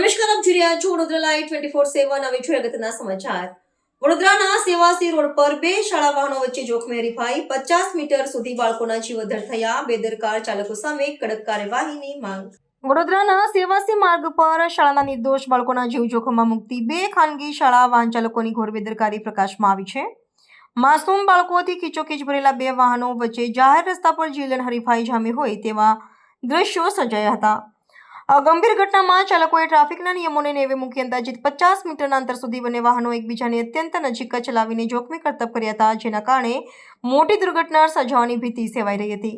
જોઈ રહ્યા છો Vadodara live twenty four seven હવે જોઈએ અગત્યના સમાચાર. વડોદરાના સેવાસી રોડ પર બે શાળા વાહનો વચ્ચે જોખમી હરીફાઈ. પચાસ મીટર સુધી બાળકોના જીવ અદ્ધર થયા. બેદરકાર ચાલકો સામે કડક કાર્યવાહીની માંગ. વડોદરાના સેવાસી માર્ગ પર શાળાના નિર્દોષ બાળકોના જીવ જોખમમાં મુકતી. બે ખાનગી શાળા વાહન ચાલકોની ઘોર બેદરકારી પ્રકાશમાં આવી છે. માસૂમ બાળકોથી ખીચોખીચ ભરેલા બે વાહનો વચ્ચે જાહેર રસ્તા પર જીવલેણ હરીફાઈ જામી હોય તેવા દ્રશ્યો સર્જાયા હતા. આ ગંભીર ઘટનામાં ચાલકોએ ટ્રાફિકના નિયમોને નેવે મૂકી અંદાજિત પચાસ મીટરના અંતર સુધી બંને વાહનો એકબીજાની અત્યંત નજીક ચલાવીને જોખમી કરતબ કર્યા હતા, જેના કારણે મોટી દુર્ઘટના સર્જાવાની ભીતિ સેવાઈ રહી હતી.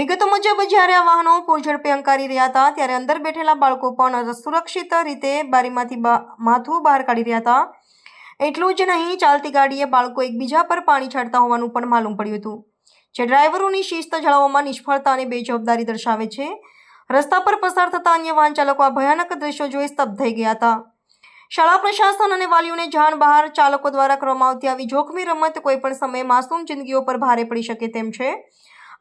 વિગતો મુજબ, જ્યારે આ વાહનો પૂરઝડપે અંકારી રહ્યા હતા, ત્યારે અંદર બેઠેલા બાળકો પણ સુરક્ષિત રીતે બારીમાંથી માથું બહાર કાઢી રહ્યા હતા. એટલું જ નહીં, ચાલતી ગાડીએ બાળકો એકબીજા પર પાણી છાંટતા હોવાનું પણ માલુમ પડ્યું હતું. જે ડ્રાઈવરોની શિસ્ત જાળવવામાં નિષ્ફળતા અને બેજવાબદારી દર્શાવે છે. રસ્તા પર પસાર થતા અન્ય વાહન ચાલકો આ ભયાનક દ્રશ્યો જોઈ સ્તબ્ધ થઈ ગયા હતા. શાળા પ્રશાસન અને વાલીઓને જાણ બહાર ચાલકો દ્વારા કરવામાં આવતી આવી જોખમી રમત કોઈપણ સમયે માસૂમ જિંદગીઓ પર ભારે પડી શકે તેમ છે.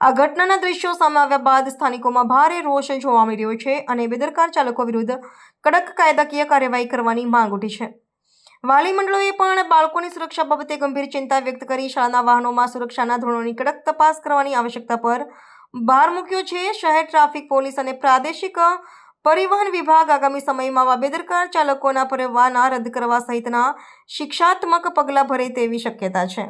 આ ઘટનાના દ્રશ્યો સામે આવ્યા બાદ સ્થાનિકોમાં ભારે રોષ જોવા મળી રહ્યો છે અને બેદરકાર ચાલકો વિરુદ્ધ કડક કાયદાકીય કાર્યવાહી કરવાની માંગ ઉઠી છે. વાલી મંડળોએ પણ બાળકોની સુરક્ષા બાબતે ગંભીર ચિંતા વ્યક્ત કરી શાળાના વાહનોમાં સુરક્ષાના ધોરણોની કડક તપાસ કરવાની આવશ્યકતા પર ભાર મૂક્યો છે. શહેર ટ્રાફિક પોલીસ અને પ્રાદેશિક પરિવહન વિભાગ આગામી સમયમાં આવા બેદરકાર ચાલકોના પરવાના રદ કરવા સહિતના શિક્ષાત્મક પગલાં ભરે તેવી શક્યતા છે.